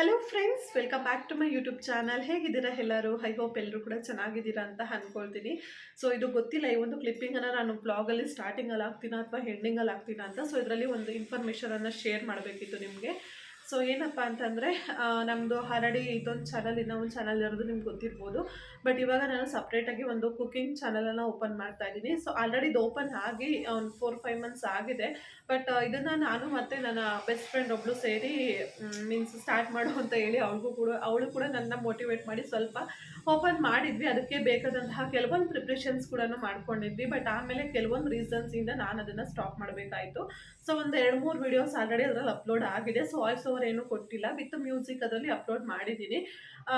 Hello friends welcome back to my YouTube channel ಹೇಗಿದ್ದೀರಾ ಎಲ್ಲರೂ? I hope ಎಲ್ಲರೂ ಕೂಡ ಚೆನ್ನಾಗಿದ್ದೀರಾ ಅಂತ ಅಂದ್ಕೊಳ್ತೀನಿ ಸೊ ಇದು ಗೊತ್ತಿಲ್ಲ, ಈ ಒಂದು ಕ್ಲಿಪ್ಪಿಂಗನ್ನು ನಾನು ಬ್ಲಾಗಲ್ಲಿ ಸ್ಟಾರ್ಟಿಂಗಲ್ಲಿ ಹಾಕ್ತೀನ ಅಥವಾ ಹೆಂಡಿಂಗಲ್ಲಿ ಹಾಕ್ತೀನ ಅಂತ. ಸೊ ಇದರಲ್ಲಿ ಒಂದು ಇನ್ಫಾರ್ಮೇಷನನ್ನು ಶೇರ್ ಮಾಡಬೇಕಿತ್ತು ನಿಮಗೆ. ಸೊ ಏನಪ್ಪ ಅಂತಂದರೆ ನಮ್ಮದು ಆಲ್ರೆಡಿ ಇದೊಂದು ಚಾನಲ್ ಇನ್ನೊಂದು ಚಾನಲ್ ಇರೋದು ನಿಮ್ಗೆ ಗೊತ್ತಿರ್ಬೋದು. ಬಟ್ ಇವಾಗ ನಾನು ಸಪ್ರೇಟಾಗಿ ಒಂದು ಕುಕಿಂಗ್ ಚಾನಲನ್ನು ಓಪನ್ ಮಾಡ್ತಾ ಇದ್ದೀನಿ. ಸೊ ಆಲ್ರೆಡಿ ಇದು ಓಪನ್ ಆಗಿ ಒಂದು ಫೋರ್ ಫೈವ್ ಮಂತ್ಸ್ ಆಗಿದೆ. ಬಟ್ ಇದನ್ನು ನಾನು ಮತ್ತು ನನ್ನ ಬೆಸ್ಟ್ ಫ್ರೆಂಡ್ ಒಬ್ಬಳು ಸೇರಿ ಮೀನ್ಸ್ ಸ್ಟಾರ್ಟ್ ಮಾಡು ಅಂತ ಹೇಳಿ ಅವಳಿಗೂ ಕೂಡ, ಅವಳು ಕೂಡ ನನ್ನ ಮೋಟಿವೇಟ್ ಮಾಡಿ ಸ್ವಲ್ಪ ಓಪನ್ ಮಾಡಿದ್ವಿ. ಅದಕ್ಕೆ ಬೇಕಾದಂತಹ ಕೆಲವೊಂದು ಪ್ರಿಪ್ರೇಷನ್ಸ್ ಕೂಡ ಮಾಡ್ಕೊಂಡಿದ್ವಿ. ಬಟ್ ಆಮೇಲೆ ಕೆಲವೊಂದು ರೀಸನ್ಸಿಂದ ನಾನು ಅದನ್ನು ಸ್ಟಾಪ್ ಮಾಡಬೇಕಾಯಿತು. ಸೊ ಒಂದು ಎರಡು ಮೂರು ವೀಡಿಯೋಸ್ ಆಲ್ರೆಡಿ ಅದರಲ್ಲಿ ಅಪ್ಲೋಡ್ ಆಗಿದೆ. ಸೊ ವಾಯ್ಸ್ ಓವರ್ ಏನೂ ಕೊಟ್ಟಿಲ್ಲ. ವಿತ್ ಮ್ಯೂಸಿಕ್ ಅದರಲ್ಲಿ ಅಪ್ಲೋಡ್ ಮಾಡಿದ್ದೀನಿ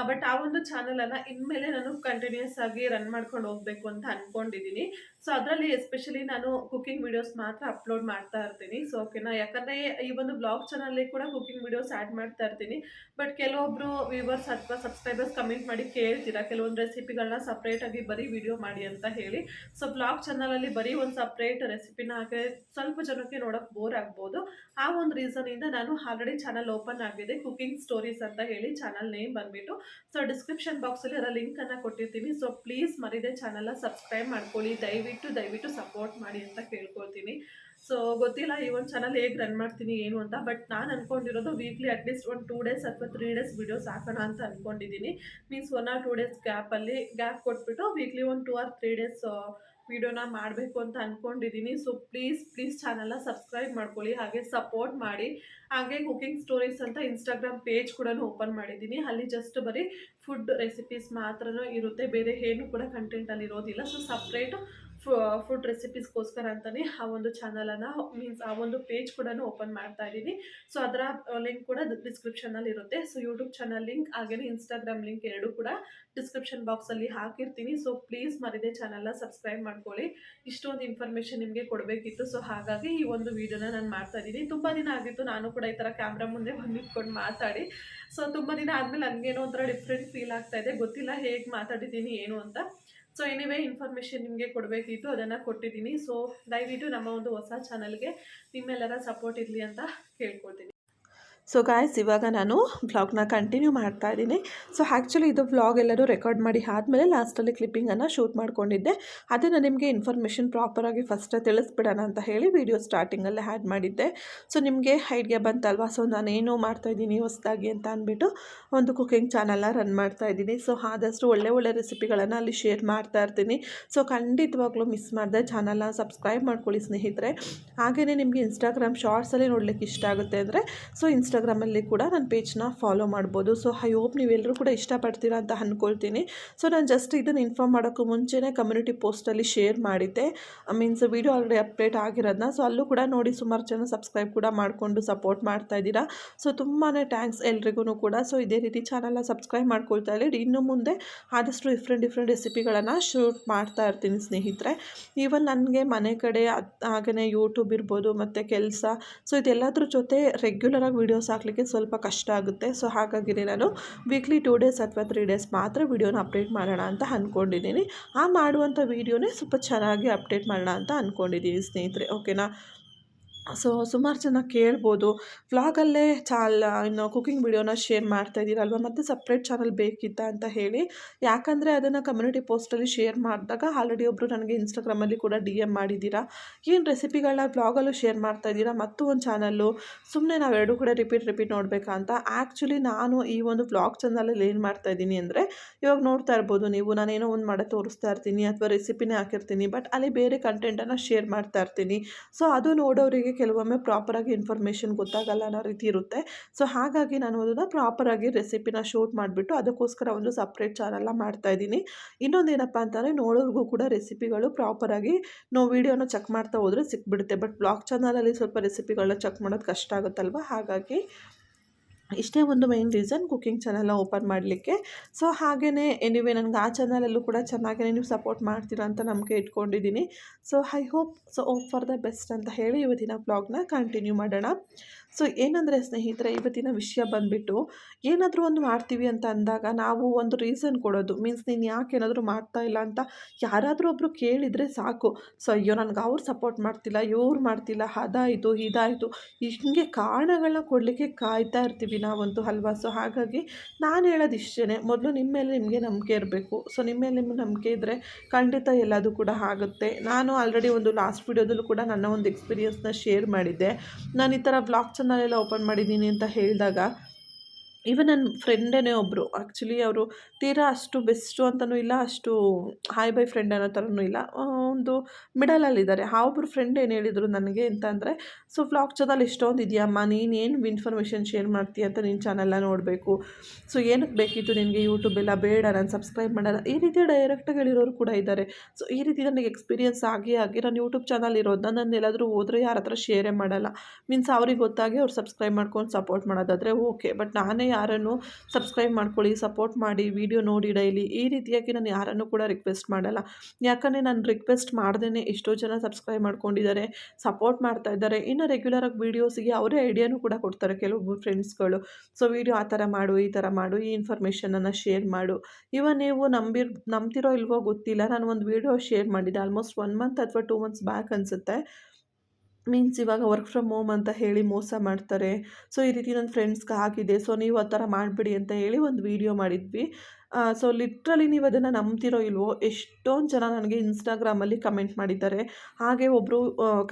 ಬಟ್ ಆ ಒಂದು ಚಾನಲನ್ನು ಇನ್ಮೇಲೆ ನಾನು ಕಂಟಿನ್ಯೂಸ್ ಆಗಿ ರನ್ ಮಾಡ್ಕೊಂಡು ಹೋಗಬೇಕು ಅಂತ ಅಂದ್ಕೊಂಡಿದ್ದೀನಿ ಸೊ ಅದರಲ್ಲಿ ಎಸ್ಪೆಷಲಿ ನಾನು ಕುಕಿಂಗ್ ವಿಡಿಯೋಸ್ ಮಾತ್ರ ಅಪ್ಲೋಡ್ ಮಾಡ್ತಾ ಇರ್ತೀನಿ. ಸೊ ಓಕೆನಾ ಯಾಕಂದರೆ ಈ ಒಂದು ಬ್ಲಾಗ್ ಚಾನಲ್ಲಿ ಕೂಡ ಕುಕಿಂಗ್ ವಿಡಿಯೋಸ್ ಆ್ಯಡ್ ಮಾಡ್ತಾ ಇರ್ತೀನಿ. ಬಟ್ ಕೆಲವೊಬ್ಬರು ವ್ಯೂವರ್ಸ್ ಅಥವಾ ಸಬ್ಸ್ಕ್ರೈಬರ್ಸ್ ಕಮೆಂಟ್ ಮಾಡಿ ಕೇಳ್ತೀರಾ, ಕೆಲವೊಂದು ರೆಸಿಪಿಗಳನ್ನ ಸಪ್ರೇಟಾಗಿ ಬರೀ ವಿಡಿಯೋ ಮಾಡಿ ಅಂತ ಹೇಳಿ. ಸೊ ಬ್ಲಾಗ್ ಚಾನಲಲ್ಲಿ ಬರೀ ಒಂದು ಸಪ್ರೇಟ್ ರೆಸಿಪಿನ ಹಾಕಿ ಸ್ವಲ್ಪ ಜನಕ್ಕೆ ನೋಡೋಕೆ ಬೋರ್ ಆಗ್ಬೋದು. ಆ ಒಂದು ರೀಸನಿಂದ ನಾನು ಆಲ್ರೆಡಿ ಚಾನಲ್ ಓಪನ್ ಆಗಿದೆ. ಕುಕಿಂಗ್ ಸ್ಟೋರೀಸ್ ಅಂತ ಹೇಳಿ ಚಾನಲ್ ನೇಮ್ ಬಂದ್ಬಿಟ್ಟು. ಸೊ ಡಿಸ್ಕ್ರಿಪ್ಷನ್ ಬಾಕ್ಸಲ್ಲಿ ಅದರ ಲಿಂಕನ್ನು ಕೊಟ್ಟಿರ್ತೀನಿ. ಸೊ ಪ್ಲೀಸ್ ಮರಿದೆ ಚಾನಲ್ನ ಸಬ್ಸ್ಕ್ರೈಬ್ ಮಾಡ್ಕೊಳ್ಳಿ. ದಯವಿಟ್ಟು ದಯವಿಟ್ಟು ಸಪೋರ್ಟ್ ಮಾಡಿ ಅಂತ ಕೇಳ್ಕೊಳ್ತೀನಿ. ಸೊ ಗೊತ್ತಿಲ್ಲ ಈ ಒಂದು ಚಾನಲ್ ಹೇಗೆ ರನ್ ಮಾಡ್ತೀನಿ, ಏನು ಅಂತ ಬಟ್ ನಾನು ಅಂದ್ಕೊಂಡಿರೋದು ವೀಕ್ಲಿ ಅಟ್ಲೀಸ್ಟ್ ಒಂದು ಟೂ ಡೇಸ್ ಅಥವಾ ತ್ರೀ ಡೇಸ್ ವೀಡಿಯೋಸ್ ಹಾಕೋಣ ಅಂತ ಅಂದ್ಕೊಂಡಿದ್ದೀನಿ means one or two days ಗ್ಯಾಪಲ್ಲಿ ಗ್ಯಾಪ್ ಕೊಟ್ಬಿಟ್ಟು ವೀಕ್ಲಿ ಒಂದು ಟೂ ಆರ್ ತ್ರೀ ಡೇಸ್ ವಿಡಿಯೋನ ಮಾಡಬೇಕು ಅಂತ ಅಂದ್ಕೊಂಡಿದ್ದೀನಿ ಸೊ ಪ್ಲೀಸ್ ಪ್ಲೀಸ್ ಚಾನಲ್ನ ಸಬ್ಸ್ಕ್ರೈಬ್ ಮಾಡ್ಕೊಳ್ಳಿ. ಹಾಗೆ ಸಪೋರ್ಟ್ ಮಾಡಿ. ಹಾಗೆ ಕುಕಿಂಗ್ ಸ್ಟೋರೀಸ್ ಅಂತ ಇನ್ಸ್ಟಾಗ್ರಾಮ್ ಪೇಜ್ ಕೂಡ ಓಪನ್ ಮಾಡಿದ್ದೀನಿ ಅಲ್ಲಿ ಜಸ್ಟ್ ಬರೀ ಫುಡ್ ರೆಸಿಪೀಸ್ ಮಾತ್ರ ಇರುತ್ತೆ. ಬೇರೆ ಏನು ಕೂಡ ಕಂಟೆಂಟಲ್ಲಿ ಇರೋದಿಲ್ಲ. ಸೊ ಸಪ್ರೇಟು ಫುಡ್ ರೆಸಿಪೀಸ್ಗೋಸ್ಕರ ಅಂತಲೇ ಆ ಒಂದು ಚಾನಲನ್ನು ಮೀನ್ಸ್ ಆ ಒಂದು ಪೇಜ್ ಕೂಡ ಓಪನ್ ಮಾಡ್ತಾ ಇದ್ದೀನಿ. ಸೊ ಅದರ ಲಿಂಕ್ ಕೂಡ ಡಿಸ್ಕ್ರಿಪ್ಷನಲ್ಲಿ ಇರುತ್ತೆ. ಸೊ ಯೂಟ್ಯೂಬ್ ಚಾನಲ್ ಲಿಂಕ್ ಹಾಗೆಯೇ ಇನ್ಸ್ಟಾಗ್ರಾಮ್ ಲಿಂಕ್ ಎರಡು ಕೂಡ ಡಿಸ್ಕ್ರಿಪ್ಷನ್ ಬಾಕ್ಸಲ್ಲಿ ಹಾಕಿರ್ತೀನಿ. ಸೊ ಪ್ಲೀಸ್ ಮರಿದೆ ಚಾನಲ್ನ ಸಬ್ಸ್ಕ್ರೈಬ್ ಮಾಡ್ಕೊಳ್ಳಿ. ಇಷ್ಟೊಂದು ಇನ್ಫಾರ್ಮೇಷನ್ ನಿಮಗೆ ಕೊಡಬೇಕಿತ್ತು. ಸೊ ಹಾಗಾಗಿ ಈ ಒಂದು ವೀಡಿಯೋನ ನಾನು ಮಾಡ್ತಾ ಇದ್ದೀನಿ. ತುಂಬ ದಿನ ಆಗಿತ್ತು. ನಾನು ಕೂಡ ಈ ಥರ ಕ್ಯಾಮ್ರಾ ಮುಂದೆ ಬಂದು ಇಟ್ಕೊಂಡು ಮಾತಾಡಿ. ಸೊ ತುಂಬ ದಿನ ಆದಮೇಲೆ ನನಗೇನೋ ಒಂಥರ ಡಿಫ್ರೆಂಟ್ ಫೀಲ್ ಆಗ್ತಾ ಇದೆ. ಗೊತ್ತಿಲ್ಲ ಹೇಗೆ ಮಾತಾಡಿದ್ದೀನಿ, ಏನು ಅಂತ. ಸೊ ಎನಿವೇ ಇನ್ಫಾರ್ಮೇಷನ್ ನಿಮಗೆ ಕೊಡಬೇಕಿತ್ತು, ಅದನ್ನು ಕೊಟ್ಟಿದ್ದೀನಿ. ಸೊ ದಯವಿಟ್ಟು ನಮ್ಮ ಒಂದು ಹೊಸ ಚಾನಲ್ಗೆ ನಿಮ್ಮೆಲ್ಲರ ಸಪೋರ್ಟ್ ಇರಲಿ ಅಂತ ಕೇಳ್ಕೊಳ್ತೀನಿ. ಸೊ ಗಾಯ್ಸ್ ಇವಾಗ ನಾನು ವ್ಲಾಗ್ನ ಕಂಟಿನ್ಯೂ ಮಾಡ್ತಾ ಇದ್ದೀನಿ. ಸೊ ಆ್ಯಕ್ಚುಲಿ ಇದು ವ್ಲಾಗ್ ಎಲ್ಲರೂ ರೆಕಾರ್ಡ್ ಮಾಡಿ ಆದಮೇಲೆ ಲಾಸ್ಟಲ್ಲಿ ಕ್ಲಿಪ್ಪಿಂಗನ್ನು ಶೂಟ್ ಮಾಡ್ಕೊಂಡಿದ್ದೆ. ಅದನ್ನು ನಿಮಗೆ ಇನ್ಫಾರ್ಮೇಷನ್ ಪ್ರಾಪರಾಗಿ ಫಸ್ಟೇ ತಿಳಿಸ್ಬಿಡೋಣ ಅಂತ ಹೇಳಿ ವೀಡಿಯೋ ಸ್ಟಾರ್ಟಿಂಗಲ್ಲೇ ಆ್ಯಡ್ ಮಾಡಿದ್ದೆ. ಸೊ ನಿಮಗೆ ಐಡಿಯಾ ಬಂತಲ್ವಾ? ಸೊ ನಾನೇನು ಮಾಡ್ತಾಯಿದ್ದೀನಿ ಹೊಸದಾಗಿ ಅಂತ ಅಂದ್ಬಿಟ್ಟು ಒಂದು ಕುಕಿಂಗ್ ಚಾನಲ್ನ ರನ್ ಮಾಡ್ತಾ ಇದ್ದೀನಿ. ಸೊ ಆದಷ್ಟು ಒಳ್ಳೆ ಒಳ್ಳೆ ರೆಸಿಪಿಗಳನ್ನು ಅಲ್ಲಿ ಶೇರ್ ಮಾಡ್ತಾ ಇರ್ತೀನಿ. ಸೊ ಖಂಡಿತವಾಗ್ಲೂ ಮಿಸ್ ಮಾಡಿದೆ ಚಾನಲ್ನ ಸಬ್ಸ್ಕ್ರೈಬ್ ಮಾಡ್ಕೊಳ್ಳಿ ಸ್ನೇಹಿತರೆ. ಹಾಗೆಯೇ ನಿಮಗೆ ಇನ್ಸ್ಟಾಗ್ರಾಮ್ ಶಾರ್ಟ್ಸಲ್ಲಿ ನೋಡಲಿಕ್ಕೆ ಇಷ್ಟ ಆಗುತ್ತೆ ಅಂದರೆ ಸೊ ಇನ್ಸ್ಟಾಗ್ರಾಮಲ್ಲಿ ಕೂಡ ನನ್ನ ಪೇಜ್ನ ಫಾಲೋ ಮಾಡ್ಬೋದು. ಸೊ ಐ ಹೋಪ್ ನೀವೆಲ್ಲರೂ ಕೂಡ ಇಷ್ಟಪಡ್ತೀರಾ ಅಂತ ಅಂದ್ಕೊಳ್ತೀನಿ ಸೊ, ನಾನು ಜಸ್ಟ್ ಇದನ್ನು ಇನ್ಫಾರ್ಮ್ ಮಾಡೋಕ್ಕೂ ಮುಂಚೆನೇ ಕಮ್ಯುನಿಟಿ ಪೋಸ್ಟಲ್ಲಿ ಶೇರ್ ಮಾಡಿದ್ದೆ. ಮೀನ್ಸ್, ವೀಡಿಯೋ ಆಲ್ರೆಡಿ ಅಪ್ಡೇಟ್ ಆಗಿರೋದನ್ನ ಸೊ, ಅಲ್ಲೂ ಕೂಡ ನೋಡಿ ಸುಮಾರು ಜನ ಸಬ್ಸ್ಕ್ರೈಬ್ ಕೂಡ ಮಾಡಿಕೊಂಡು ಸಪೋರ್ಟ್ ಮಾಡ್ತಾ ಇದ್ದೀರಾ. ಸೊ ತುಂಬಾ ಥ್ಯಾಂಕ್ಸ್ ಎಲ್ರಿಗೂ ಕೂಡ. ಸೊ, ಇದೇ ರೀತಿ ಚಾನಲ್ನ ಸಬ್ಸ್ಕ್ರೈಬ್ ಮಾಡ್ಕೊಳ್ತಾ ಇರಲಿ. ಇನ್ನು ಮುಂದೆ ಆದಷ್ಟು ಡಿಫ್ರೆಂಟ್ ಡಿಫ್ರೆಂಟ್ ರೆಸಿಪಿಗಳನ್ನು ಶೂಟ್ ಮಾಡ್ತಾ ಇರ್ತೀನಿ ಸ್ನೇಹಿತರೆ. ಈವನ್ ನನಗೆ ಮನೆ ಕಡೆ ಹಾಗೆಯೇ ಯೂಟ್ಯೂಬ್ ಇರ್ಬೋದು, ಮತ್ತು ಕೆಲಸ. ಸೊ, ಇದೆಲ್ಲದ್ರ ಜೊತೆ ರೆಗ್ಯುಲರಾಗಿ ವೀಡಿಯೋಸ್ ಹಾಕಲಿಕ್ಕೆ ಸ್ವಲ್ಪ ಕಷ್ಟ ಆಗುತ್ತೆ. ಸೊ ಹಾಗಾಗಿ ನಾನು ವೀಕ್ಲಿ ಟೂ ಡೇಸ್ ಅಥವಾ ತ್ರೀ ಡೇಸ್ ಮಾತ್ರ ವೀಡಿಯೋನ ಅಪ್ಡೇಟ್ ಮಾಡೋಣ ಅಂತ ಅಂದ್ಕೊಂಡಿದ್ದೀನಿ ಆ ಮಾಡುವಂಥ ವೀಡಿಯೋನೇ ಸ್ವಲ್ಪ ಚೆನ್ನಾಗಿ ಅಪ್ಡೇಟ್ ಮಾಡೋಣ ಅಂತ ಅಂದ್ಕೊಂಡಿದ್ದೀನಿ ಸ್ನೇಹಿತರೆ ಓಕೆನಾ ಸೊ ಸುಮಾರು ಜನ ಕೇಳ್ಬೋದು. ವ್ಲಾಗಲ್ಲೇ ಚಾಲ್ ಇನ್ನು ಕುಕಿಂಗ್ ವಿಡಿಯೋನ ಶೇರ್ ಮಾಡ್ತಾಯಿದ್ದೀರಲ್ವ ಮತ್ತು ಸಪ್ರೇಟ್ ಚಾನಲ್ ಬೇಕಿತ್ತ ಅಂತ ಹೇಳಿ. ಯಾಕಂದರೆ ಅದನ್ನು ಕಮ್ಯುನಿಟಿ ಪೋಸ್ಟಲ್ಲಿ ಶೇರ್ ಮಾಡಿದಾಗ ಆಲ್ರೆಡಿ ಒಬ್ಬರು ನನಗೆ ಇನ್ಸ್ಟಾಗ್ರಾಮಲ್ಲಿ ಕೂಡ ಡಿ ಎಂ ಮಾಡಿದ್ದೀರಾ. ಏನು ರೆಸಿಪಿಗಳನ್ನ ವ್ಲಾಗಲ್ಲೂ ಶೇರ್ ಮಾಡ್ತಾ ಮಾಡ್ತಾಯಿದ್ದೀರಾ ಮತ್ತು ಒಂದು ಚಾನಲ್ಲು. ಸುಮ್ಮನೆ ನಾವು ಎರಡೂ ಕೂಡ ರಿಪೀಟ್ ರಿಪೀಟ್ ನೋಡಬೇಕಾ ಅಂತ. ಆ್ಯಕ್ಚುಲಿ ನಾನು ಈ ಒಂದು ವ್ಲಾಗ್ ಚಾನಲಲ್ಲಿ ಏನು ಮಾಡ್ತಾಯಿದ್ದೀನಿ ಅಂದರೆ, ಇವಾಗ ನೋಡ್ತಾ ಇರ್ಬೋದು ನೀವು. ನಾನೇನೋ ಒಂದು ಮಾಡೋ ತೋರಿಸ್ತಾ ಇರ್ತೀನಿ ಅಥವಾ ರೆಸಿಪಿನೇ ಹಾಕಿರ್ತೀನಿ. ಬಟ್ ಅಲ್ಲಿ ಬೇರೆ ಕಂಟೆಂಟನ್ನು ಶೇರ್ ಮಾಡ್ತಾ ಇರ್ತೀನಿ. ಸೊ ಅದು ನೋಡೋರಿಗೆ ಕೆಲವೊಮ್ಮೆ ಪ್ರಾಪರಾಗಿ ಇನ್ಫಾರ್ಮೇಷನ್ ಗೊತ್ತಾಗಲ್ಲ ಅನ್ನೋ ರೀತಿ ಇರುತ್ತೆ. ಸೊ ಹಾಗಾಗಿ ನಾನು ಅದನ್ನು ಪ್ರಾಪರಾಗಿ ರೆಸಿಪಿನ ಶೂಟ್ ಮಾಡಿಬಿಟ್ಟು ಅದಕ್ಕೋಸ್ಕರ ಒಂದು ಸಪ್ರೇಟ್ ಚಾನಲ್ನ ಮಾಡ್ತಾಯಿದ್ದೀನಿ ಇನ್ನೊಂದು ಏನಪ್ಪ ಅಂತಂದರೆ ನೋಡೋರಿಗೂ ಕೂಡ ರೆಸಿಪಿಗಳು ಪ್ರಾಪರಾಗಿ ನಾವು ವೀಡಿಯೋನ ಚೆಕ್ ಮಾಡ್ತಾ ಹೋದರೆ ಸಿಕ್ಬಿಡುತ್ತೆ. ಬಟ್ ಬ್ಲಾಗ್ ಚಾನಲಲ್ಲಿ ಸ್ವಲ್ಪ ರೆಸಿಪಿಗಳನ್ನ ಚೆಕ್ ಮಾಡೋದು ಕಷ್ಟ ಆಗುತ್ತಲ್ವ? ಹಾಗಾಗಿ ಇಷ್ಟೇ ಒಂದು ಮೈನ್ ರೀಸನ್ ಕುಕ್ಕಿಂಗ್ ಚಾನಲ್ನ ಓಪನ್ ಮಾಡಲಿಕ್ಕೆ. ಸೊ ಹಾಗೆಯೇ ಎನಿವೆ ನನಗೆ ಆ ಚಾನಲಲ್ಲೂ ಕೂಡ ಚೆನ್ನಾಗೇ ನೀವು ಸಪೋರ್ಟ್ ಮಾಡ್ತೀರಾ ಅಂತ ನಂಬಿಕೆ ಇಟ್ಕೊಂಡಿದ್ದೀನಿ. So I hope so hope for the best ಅಂತ ಹೇಳಿ ಇವತ್ತಿನ ಬ್ಲಾಗ್ನ ಕಂಟಿನ್ಯೂ ಮಾಡೋಣ. ಸೊ ಏನಂದರೆ ಸ್ನೇಹಿತರೆ, ಇವತ್ತಿನ ವಿಷಯ ಬಂದುಬಿಟ್ಟು ಏನಾದರೂ ಒಂದು ಮಾಡ್ತೀವಿ ಅಂತ ಅಂದಾಗ ನಾವು ಒಂದು ರೀಸನ್ ಕೊಡೋದು. ಮೀನ್ಸ್ ನೀನು ಯಾಕೆ ಏನಾದರೂ ಮಾಡ್ತಾ ಇಲ್ಲ ಅಂತ ಯಾರಾದರೂ ಒಬ್ಬರು ಕೇಳಿದರೆ ಸಾಕು. ಸೊ ಅಯ್ಯೋ, ನನಗೆ ಅವ್ರು ಸಪೋರ್ಟ್ ಮಾಡ್ತಿಲ್ಲ, ಇವ್ರು ಮಾಡ್ತಿಲ್ಲ, ಅದಾಯಿತು, ಇದಾಯಿತು. ಹೀಗೆ ಕಾರಣಗಳನ್ನ ಕೊಡಲಿಕ್ಕೆ ಕಾಯ್ತಾ ಇರ್ತೀವಿ ನಾವಂತೂ, ಅಲ್ವಾ? ಸೊ ಹಾಗಾಗಿ ನಾನು ಹೇಳೋದು ಇಷ್ಟೇ ಮೊದಲು ನಿಮ್ಮ ಮೇಲೆ ನಿಮಗೆ ನಂಬಿಕೆ ಇರಬೇಕು. ಸೊ ನಿಮ್ಮ ಮೇಲೆ ನಿಮ್ಗೆ ನಂಬಿಕೆ ಇದ್ದರೆ ಖಂಡಿತ ಎಲ್ಲದೂ ಕೂಡ ಆಗುತ್ತೆ. ನಾನು ಆಲ್ರೆಡಿ ಒಂದು ಲಾಸ್ಟ್ ವಿಡಿಯೋದಲ್ಲೂ ಕೂಡ ನನ್ನ ಒಂದು ಎಕ್ಸ್ಪೀರಿಯನ್ಸ್ನ ಶೇರ್ ಮಾಡಿದ್ದೆ. ನಾನು ಈ ಥರ ಬ್ಲಾಗ್ ಎಲ್ಲ ಓಪನ್ ಮಾಡಿದ್ದೀನಿ ಅಂತ ಹೇಳಿದಾಗ ಈವನ್ ನನ್ನ ಫ್ರೆಂಡೇ ಒಬ್ಬರು ಆ್ಯಕ್ಚುಲಿ ಅವರು ತೀರಾ ಅಷ್ಟು ಬೆಸ್ಟು ಅಂತಲೂ ಇಲ್ಲ, ಅಷ್ಟು ಹಾಯ್ ಬೈ ಫ್ರೆಂಡ್ ಅನ್ನೋ ಥರನೂ ಇಲ್ಲ. ಒಂದು ಮಿಡಲಲ್ಲಿದ್ದಾರೆ. ಆ ಒಬ್ಬರು ಫ್ರೆಂಡ್ ಏನು ಹೇಳಿದರು ನನಗೆ ಅಂತ ಅಂದರೆ ಸೊ ವ್ಲಾಗ್ ಚಾನಲ್ ಇಷ್ಟೊಂದು ಇದೆಯಮ್ಮ, ನೀನು ಇನ್ಫಾರ್ಮೇಷನ್ ಶೇರ್ ಮಾಡ್ತೀಯ ಅಂತ ನಿನ್ನ ಚಾನೆಲ್ನ ನೋಡಬೇಕು. ಸೊ ಏನಕ್ಕೆ ಬೇಕಿತ್ತು ನಿನಗೆ ಯೂಟ್ಯೂಬ್ ಎಲ್ಲ? ಬೇಡ, ನಾನು ಸಬ್ಸ್ಕ್ರೈಬ್ ಮಾಡಲ್ಲ. ಈ ರೀತಿ ಡೈರೆಕ್ಟಾಗಿ ಹೇಳಿರೋರು ಕೂಡ ಇದ್ದಾರೆ. ಸೊ ಈ ರೀತಿ ನನಗೆ ಎಕ್ಸ್ಪೀರಿಯನ್ಸ್ ಆಗಿ ಆಗಿ ನಾನು ಯೂಟ್ಯೂಬ್ ಚಾನಲ್ ಇರೋದನ್ನ ನಾನು ಎಲ್ಲಾದರೂ ಹೋದರೆ ಯಾರ ಹತ್ರ ಶೇರೇ ಮಾಡಲ್ಲ. ಮೀನ್ಸ್ ಅವ್ರಿಗೆ ಗೊತ್ತಾಗಿ ಅವ್ರು ಸಬ್ಸ್ಕ್ರೈಬ್ ಮಾಡ್ಕೊಂಡು ಸಪೋರ್ಟ್ ಮಾಡೋದಾದರೆ ಓಕೆ ಬಟ್ ನಾನೇ ಯಾರನ್ನು ಸಬ್ಸ್ಕ್ರೈಬ್ ಮಾಡ್ಕೊಳ್ಳಿ ಸಪೋರ್ಟ್ ಮಾಡಿ ವಿಡಿಯೋ ನೋಡಿ ಡೈಲಿ ಈ ರೀತಿಯಾಗಿ ನಾನು ಯಾರನ್ನು ಕೂಡ ರಿಕ್ವೆಸ್ಟ್ ಮಾಡಲ್ಲ. ಯಾಕಂದರೆ ನಾನು ರಿಕ್ವೆಸ್ಟ್ ಮಾಡ್ದೇ ಎಷ್ಟೋ ಜನ ಸಬ್ಸ್ಕ್ರೈಬ್ ಮಾಡ್ಕೊಂಡಿದ್ದಾರೆ ಸಪೋರ್ಟ್ ಮಾಡ್ತಾ ಇದ್ದಾರೆ. ಇನ್ನು ರೆಗ್ಯುಲರಾಗಿ ವೀಡಿಯೋಸಿಗೆ ಅವರೇ ಐಡಿಯಾನು ಕೂಡ ಕೊಡ್ತಾರೆ ಕೆಲವೊಬ್ಬರು ಫ್ರೆಂಡ್ಸ್ಗಳು ಸೊ ವಿಡಿಯೋ ಆ ಥರ ಮಾಡು, ಈ ಥರ ಮಾಡು, ಈ ಇನ್ಫಾರ್ಮೇಷನನ್ನು ಶೇರ್ ಮಾಡು. ಇವನ್ ನೀವು ನಂಬಿರ್, ನಂಬ್ತಿರೋ ಇಲ್ವೋ ಗೊತ್ತಿಲ್ಲ. ನಾನು ಒಂದು ವೀಡಿಯೋ ಶೇರ್ ಮಾಡಿದ್ದೆ ಆಲ್ಮೋಸ್ಟ್ ಒನ್ ಮಂತ್ ಅಥವಾ ಟೂ ಮಂತ್ಸ್ ಬ್ಯಾಕ್ ಅನಿಸುತ್ತೆ. ಮೀನ್ಸ್ ಇವಾಗ ವರ್ಕ್ ಫ್ರಮ್ ಹೋಮ್ ಅಂತ ಹೇಳಿ ಮೋಸ ಮಾಡ್ತಾರೆ. ಸೊ ಈ ರೀತಿ ನನ್ನ ಫ್ರೆಂಡ್ಸ್ಗೆ ಆಗಿದೆ ಸೊ ನೀವು ಆ ಥರ ಮಾಡಿಬಿಡಿ ಅಂತ ಹೇಳಿ ಒಂದು ವೀಡಿಯೋ ಮಾಡಿದ್ವಿ. ಸೊ ಲಿಟ್ರಲಿ ನೀವು ಅದನ್ನು ನಂಬ್ತಿರೋ ಇಲ್ವೋ, ಎಷ್ಟೊಂದು ಜನ ನನಗೆ ಇನ್ಸ್ಟಾಗ್ರಾಮಲ್ಲಿ ಕಮೆಂಟ್ ಮಾಡಿದ್ದಾರೆ. ಹಾಗೆ ಒಬ್ಬರು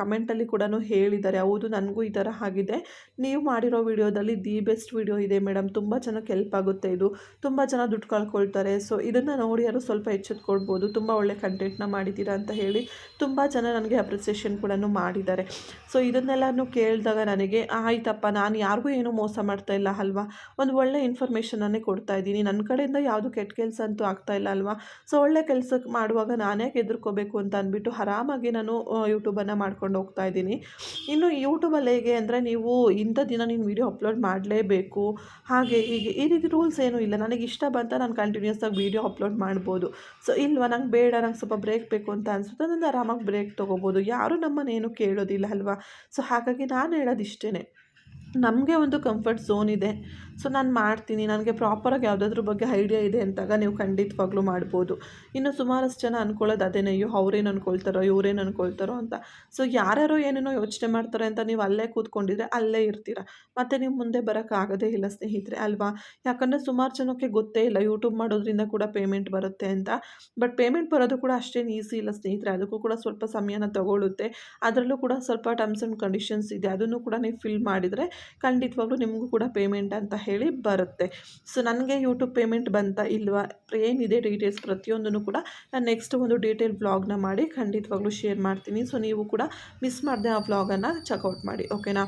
ಕಮೆಂಟಲ್ಲಿ ಕೂಡ ಹೇಳಿದ್ದಾರೆ, ಹೌದು ನನಗೂ ಈ ಥರ ಆಗಿದೆ. ನೀವು ಮಾಡಿರೋ ವಿಡಿಯೋದಲ್ಲಿ ದಿ ಬೆಸ್ಟ್ ವಿಡಿಯೋ ಇದೆ ಮೇಡಮ್ ತುಂಬ ಜನಕ್ಕೆ ಹೆಲ್ಪ್ ಆಗುತ್ತೆ ಇದು. ತುಂಬ ಜನ ದುಡ್ಡು ಕಳ್ಕೊಳ್ತಾರೆ. ಸೊ ಇದನ್ನು ನೋಡಿ ಯಾರು ಸ್ವಲ್ಪ ಎಚ್ಚೆತ್ಕೊಳ್ಬೋದು ತುಂಬ ಒಳ್ಳೆ ಕಂಟೆಂಟ್ನ ಮಾಡಿದ್ದೀರಾ ಅಂತ ಹೇಳಿ ತುಂಬ ಜನ ನನಗೆ ಅಪ್ರಿಸಿಯೇಷನ್ ಕೂಡ ಮಾಡಿದ್ದಾರೆ. ಸೊ ಇದನ್ನೆಲ್ಲನೂ ಕೇಳಿದಾಗ ನನಗೆ, ಆಯ್ತಪ್ಪ, ನಾನು ಯಾರಿಗೂ ಏನೂ ಮೋಸ ಮಾಡ್ತಾ ಇಲ್ಲ ಅಲ್ವಾ? ಒಂದು ಒಳ್ಳೆ ಇನ್ಫಾರ್ಮೇಷನನ್ನೇ ಕೊಡ್ತಾ ಇದ್ದೀನಿ. ನನ್ನ ಕಡೆಯಿಂದ ಯಾವುದು ಕೆಟ್ಟ ಕೆಲಸ ಅಂತೂ ಆಗ್ತಾ ಇಲ್ಲ ಅಲ್ವಾ? ಸೊ ಒಳ್ಳೆ ಕೆಲಸಕ್ಕೆ ಮಾಡುವಾಗ ನಾನೇ ಎದುರ್ಕೋಬೇಕು ಅಂತ ಅಂದ್ಬಿಟ್ಟು ಆರಾಮಾಗಿ ನಾನು ಯೂಟ್ಯೂಬನ್ನು ಮಾಡ್ಕೊಂಡು ಹೋಗ್ತಾ ಇದ್ದೀನಿ. ಇನ್ನು ಯೂಟ್ಯೂಬಲ್ಲಿ ಹೇಗೆ ಅಂದರೆ ನೀವು ಇಂಥ ದಿನ ನೀನು ವೀಡಿಯೋ ಅಪ್ಲೋಡ್ ಮಾಡಲೇಬೇಕು. ಹಾಗೆ ಹೀಗೆ ಈ ರೀತಿ ರೂಲ್ಸ್ ಏನೂ ಇಲ್ಲ. ನನಗೆ ಇಷ್ಟ ಬಂತ ನಾನು ಕಂಟಿನ್ಯೂಸ್ ಆಗಿ ವೀಡಿಯೋ ಅಪ್ಲೋಡ್ ಮಾಡ್ಬೋದು. ಸೊ ಇಲ್ವಾ? ನಂಗೆ ಬೇಡ, ನಂಗೆ ಸ್ವಲ್ಪ ಬ್ರೇಕ್ ಬೇಕು ಅಂತ ಅನಿಸುತ್ತೆ. ನಾನು ಆರಾಮಾಗಿ ಬ್ರೇಕ್ ತೊಗೋಬೋದು. ಯಾರೂ ನಮ್ಮನ್ನೇನು ಕೇಳೋದಿಲ್ಲ ಅಲ್ವಾ? ಸೊ ಹಾಗಾಗಿ ನಾನು ಹೇಳೋದು ಇಷ್ಟೇ ನಮಗೆ ಒಂದು ಕಂಫರ್ಟ್ ಝೋನ್ ಇದೆ. ಸೊ ನಾನು ಮಾಡ್ತೀನಿ. ನನಗೆ ಪ್ರಾಪರಾಗಿ ಯಾವುದಾದ್ರ ಬಗ್ಗೆ ಐಡಿಯಾ ಇದೆ ಅಂತಾಗ ನೀವು ಖಂಡಿತವಾಗ್ಲೂ ಮಾಡ್ಬೋದು. ಇನ್ನು ಸುಮಾರಷ್ಟು ಜನ ಅಂದ್ಕೊಳ್ಳೋದು ಅದೇನೇ, ಅಯ್ಯೋ, ಅವ್ರೇನು ಅಂದ್ಕೊಳ್ತಾರೋ ಇವ್ರೇನು ಅಂದ್ಕೊಳ್ತಾರೋ ಅಂತ. ಸೊ ಯಾರ್ಯಾರೋ ಏನೇನೋ ಯೋಚನೆ ಮಾಡ್ತಾರೆ ಅಂತ ನೀವು ಅಲ್ಲೇ ಕೂತ್ಕೊಂಡಿದ್ರೆ ಅಲ್ಲೇ ಇರ್ತೀರ. ಮತ್ತು ನೀವು ಮುಂದೆ ಬರೋಕ್ಕಾಗೋದೇ ಇಲ್ಲ, ಸ್ನೇಹಿತರೆ, ಅಲ್ವಾ? ಯಾಕಂದರೆ ಸುಮಾರು ಜನಕ್ಕೆ ಗೊತ್ತೇ ಇಲ್ಲ. ಯೂಟ್ಯೂಬ್ ಮಾಡೋದ್ರಿಂದ ಕೂಡ ಪೇಮೆಂಟ್ ಬರುತ್ತೆ ಅಂತ. ಬಟ್ ಪೇಮೆಂಟ್ ಬರೋದು ಕೂಡ ಅಷ್ಟೇನು ಈಸಿ ಇಲ್ಲ, ಸ್ನೇಹಿತರೆ. ಅದಕ್ಕೂ ಕೂಡ ಸ್ವಲ್ಪ ಸಮಯನ ತಗೊಳ್ಳುತ್ತೆ ಅದರಲ್ಲೂ ಕೂಡ ಸ್ವಲ್ಪ ಟರ್ಮ್ಸ್ ಆ್ಯಂಡ್ ಕಂಡೀಷನ್ಸ್ ಇದೆ. ಅದನ್ನು ಕೂಡ ನೀವು ಫಿಲ್ ಮಾಡಿದರೆ ಖಂಡಿತವಾಗ್ಲೂ ನಿಮಗೂ ಕೂಡ ಪೇಮೆಂಟ್ ಅಂತ ಹೇಳಿ ಬರುತ್ತೆ. ಸೊ ನನಗೆ ಯೂಟ್ಯೂಬ್ ಪೇಮೆಂಟ್ ಬಂತ ಇಲ್ವಾ? ಏನಿದೆ ಡೀಟೇಲ್ಸ್ ಪ್ರತಿಯೊಂದನ್ನು ಕೂಡ ನಾನು ನೆಕ್ಸ್ಟ್ ಒಂದು ಡೀಟೇಲ್ ವ್ಲಾಗ್ನ ಮಾಡಿ ಖಂಡಿತವಾಗ್ಲೂ ಶೇರ್ ಮಾಡ್ತೀನಿ. ಸೊ ನೀವು ಕೂಡ ಮಿಸ್ ಮಾಡದೆ ಆ ವ್ಲಾಗನ್ನು ಚೆಕ್ಔಟ್ ಮಾಡಿ ಓಕೆನಾ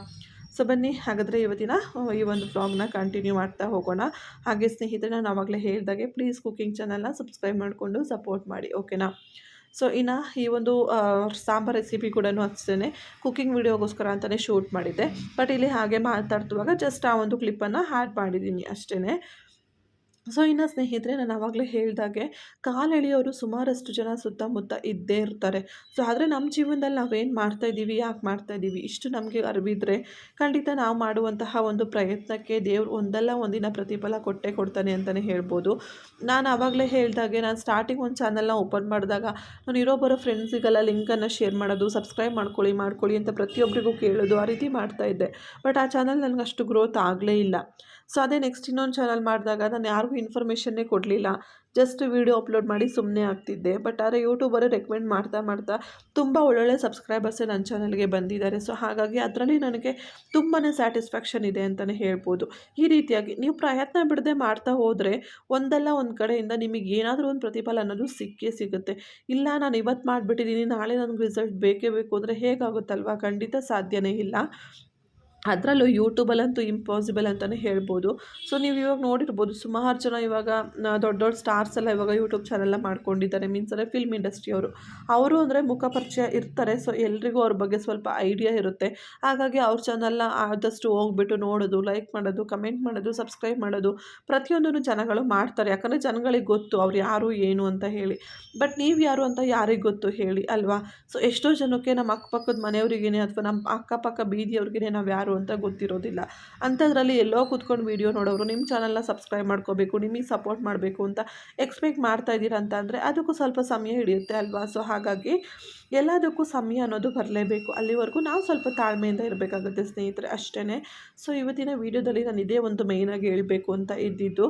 ಸೊ ಬನ್ನಿ, ಹಾಗಾದರೆ ಇವತ್ತಿನ ಈ ಒಂದು ವ್ಲಾಗ್ನ ಕಂಟಿನ್ಯೂ ಮಾಡ್ತಾ ಹೋಗೋಣ. ಹಾಗೆ ಸ್ನೇಹಿತರೆ, ನಾನು ಆವಾಗಲೇ ಹೇಳಿದಾಗೆ ಪ್ಲೀಸ್ ಕುಕಿಂಗ್ ಚಾನಲ್ನ ಸಬ್ಸ್ಕ್ರೈಬ್ ಮಾಡಿಕೊಂಡು ಸಪೋರ್ಟ್ ಮಾಡಿ ಓಕೆನಾ ಸೊ ಇನ್ನು ಈ ಒಂದು ಸಾಂಬಾರು ರೆಸಿಪಿ ಕೂಡ ಅಷ್ಟೇ ಕುಕ್ಕಿಂಗ್ ವಿಡಿಯೋಗೋಸ್ಕರ ಅಂತಲೇ ಶೂಟ್ ಮಾಡಿದ್ದೆ. ಬಟ್ ಇಲ್ಲಿ ಹಾಗೆ ಮಾತಾಡ್ತಿರುವಾಗ ಜಸ್ಟ್ ಆ ಒಂದು ಕ್ಲಿಪ್ಪನ್ನು ಆ್ಯಡ್ ಮಾಡಿದ್ದೀನಿ ಅಷ್ಟೇ ಸೊ, ಇನ್ನು ಸ್ನೇಹಿತರೆ ನಾನು ಆವಾಗಲೇ ಹೇಳಿದಾಗೆ ಕಾಲು ಎಳೆಯೋರು ಸುಮಾರಷ್ಟು ಜನ ಸುತ್ತಮುತ್ತ ಇದ್ದೇ ಇರ್ತಾರೆ. ಸೊ, ಆದರೆ ನಮ್ಮ ಜೀವನದಲ್ಲಿ ನಾವೇನು ಮಾಡ್ತಾಯಿದ್ದೀವಿ ಯಾಕೆ ಮಾಡ್ತಾಯಿದ್ದೀವಿ ಇಷ್ಟು ನಮಗೆ ಅರಿವಿದ್ರೆ ಖಂಡಿತ ನಾವು ಮಾಡುವಂತಹ ಒಂದು ಪ್ರಯತ್ನಕ್ಕೆ ದೇವ್ರು ಒಂದಲ್ಲ ಒಂದಿನ ಪ್ರತಿಫಲ ಕೊಟ್ಟೇ ಕೊಡ್ತಾನೆ ಅಂತಲೇ ಹೇಳ್ಬೋದು. ನಾನು ಆವಾಗಲೇ ಹೇಳಿದಾಗೆ, ನಾನು ಸ್ಟಾರ್ಟಿಂಗ್ ಒಂದು ಚಾನಲ್ನ ಓಪನ್ ಮಾಡಿದಾಗ, ನಾನು ಇರೋ ಬರೋ ಫ್ರೆಂಡ್ಸಿಗೆಲ್ಲ ಲಿಂಕನ್ನು ಶೇರ್ ಮಾಡೋದು ಸಬ್ಸ್ಕ್ರೈಬ್ ಮಾಡ್ಕೊಳ್ಳಿ ಮಾಡ್ಕೊಳ್ಳಿ ಅಂತ ಪ್ರತಿಯೊಬ್ಬರಿಗೂ ಕೇಳೋದು ಆ ರೀತಿ ಮಾಡ್ತಾಯಿದ್ದೆ ಬಟ್ ಆ ಚಾನಲ್ ನನಗೆ ಅಷ್ಟು ಗ್ರೋತ್ ಆಗಲೇ ಇಲ್ಲ. ಸೊ ಅದೇ ನೆಕ್ಸ್ಟ್ ಇನ್ನೊಂದು ಚಾನಲ್ ಮಾಡಿದಾಗ ನಾನು ಯಾರಿಗೂ ಇನ್ಫಾರ್ಮೇಷನ್ನೇ ಕೊಡಲಿಲ್ಲ. ಜಸ್ಟ್ ವೀಡಿಯೋ ಅಪ್ಲೋಡ್ ಮಾಡಿ ಸುಮ್ಮನೆ ಆಗ್ತಿದ್ದೆ. ಬಟ್ ಆದರೆ ಯೂಟ್ಯೂಬರು ರೆಕಮೆಂಡ್ ಮಾಡ್ತಾ ಮಾಡ್ತಾ ತುಂಬ ಒಳ್ಳೊಳ್ಳೆ ಸಬ್ಸ್ಕ್ರೈಬರ್ಸೇ ನನ್ನ ಚಾನಲ್ಗೆ ಬಂದಿದ್ದಾರೆ. ಸೊ ಹಾಗಾಗಿ ಅದರಲ್ಲಿ ನನಗೆ ತುಂಬಾ ಸ್ಯಾಟಿಸ್ಫ್ಯಾಕ್ಷನ್ ಇದೆ ಅಂತಲೇ ಹೇಳ್ಬೋದು. ಈ ರೀತಿಯಾಗಿ ನೀವು ಪ್ರಯತ್ನ ಬಿಡದೆ ಮಾಡ್ತಾ ಹೋದರೆ ಒಂದಲ್ಲ ಒಂದು ಕಡೆಯಿಂದ ನಿಮಗೆ ಏನಾದರೂ ಒಂದು ಪ್ರತಿಫಲ ಅನ್ನೋದು ಸಿಕ್ಕೇ ಸಿಗುತ್ತೆ. ಇಲ್ಲ, ನಾನು ಇವತ್ತು ಮಾಡಿಬಿಟ್ಟಿದ್ದೀನಿ ನಾಳೆ ನನಗೆ ರಿಸಲ್ಟ್ ಬೇಕೇ ಬೇಕು ಅಂದರೆ ಹೇಗಾಗುತ್ತಲ್ವಾ? ಖಂಡಿತ ಸಾಧ್ಯವೇ ಇಲ್ಲ. ಅದರಲ್ಲೂ ಯೂಟ್ಯೂಬಲ್ಲಂತೂ ಇಂಪಾಸಿಬಲ್ ಅಂತಲೇ ಹೇಳ್ಬೋದು. ಸೊ ನೀವು ಇವಾಗ ನೋಡಿರ್ಬೋದು, ಸುಮಾರು ಜನ ಇವಾಗ ದೊಡ್ಡ ದೊಡ್ಡ ಸ್ಟಾರ್ಸ್ ಎಲ್ಲ ಇವಾಗ ಯೂಟ್ಯೂಬ್ ಚಾನೆಲ್ಲ ಮಾಡ್ಕೊಂಡಿದ್ದಾರೆ. ಮೀನ್ಸ್ ಅಂದರೆ ಫಿಲ್ಮ್ ಇಂಡಸ್ಟ್ರಿಯವರು ಅವರು. ಅಂದರೆ ಮುಖ ಪರಿಚಯ ಇರ್ತಾರೆ. ಸೊ ಎಲ್ರಿಗೂ ಅವ್ರ ಬಗ್ಗೆ ಸ್ವಲ್ಪ ಐಡಿಯಾ ಇರುತ್ತೆ. ಹಾಗಾಗಿ ಅವ್ರ ಚಾನಲ್ನ ಆದಷ್ಟು ಹೋಗ್ಬಿಟ್ಟು ನೋಡೋದು ಲೈಕ್ ಮಾಡೋದು ಕಮೆಂಟ್ ಮಾಡೋದು ಸಬ್ಸ್ಕ್ರೈಬ್ ಮಾಡೋದು ಪ್ರತಿಯೊಂದನ್ನು ಜನಗಳು ಮಾಡ್ತಾರೆ. ಯಾಕಂದರೆ ಜನಗಳಿಗೆ ಗೊತ್ತು ಅವ್ರು ಯಾರು, ಏನು ಅಂತ ಹೇಳಿ. ಬಟ್ ನೀವು ಯಾರು ಅಂತ ಯಾರಿಗೆ ಗೊತ್ತು ಹೇಳಿ, ಅಲ್ವಾ? ಸೊ ಎಷ್ಟೋ ಜನಕ್ಕೆ ನಮ್ಮ ಅಕ್ಕಪಕ್ಕದ ಮನೆಯವರಿಗೇನೆ ಅಥವಾ ನಮ್ಮ ಅಕ್ಕಪಕ್ಕ ಬೀದಿಯವ್ರಿಗೇನೆ ನಾವು ಯಾರು ಯಾರು ಅಂತ ಗೊತ್ತಿರೋದಿಲ್ಲ. ಅಂಥದ್ರಲ್ಲಿ ಎಲ್ಲೋ ಕೂತ್ಕೊಂಡು ವೀಡಿಯೋ ನೋಡೋರು ನಿಮ್ಮ ಚಾನಲ್ನ ಸಬ್ಸ್ಕ್ರೈಬ್ ಮಾಡ್ಕೋಬೇಕು, ನಿಮಗೆ ಸಪೋರ್ಟ್ ಮಾಡಬೇಕು ಅಂತ ಎಕ್ಸ್ಪೆಕ್ಟ್ ಮಾಡ್ತಾ ಇದ್ದೀರ ಅಂತ ಅಂದರೆ ಅದಕ್ಕೂ ಸ್ವಲ್ಪ ಸಮಯ ಹಿಡಿಯುತ್ತೆ ಅಲ್ವಾ? ಸೊ ಹಾಗಾಗಿ ಎಲ್ಲದಕ್ಕೂ ಸಮಯ ಅನ್ನೋದು ಬರಲೇಬೇಕು. ಅಲ್ಲಿವರೆಗೂ ನಾವು ಸ್ವಲ್ಪ ತಾಳ್ಮೆಯಿಂದ ಇರಬೇಕಾಗುತ್ತೆ ಸ್ನೇಹಿತರೆ ಅಷ್ಟೇ ಸೊ ಇವತ್ತಿನ ವೀಡಿಯೋದಲ್ಲಿ ನಾನು ಇದೇ ಒಂದು ಮೇಯ್ನಾಗಿ ಹೇಳಬೇಕು ಅಂತ ಇದ್ದಿದ್ದು.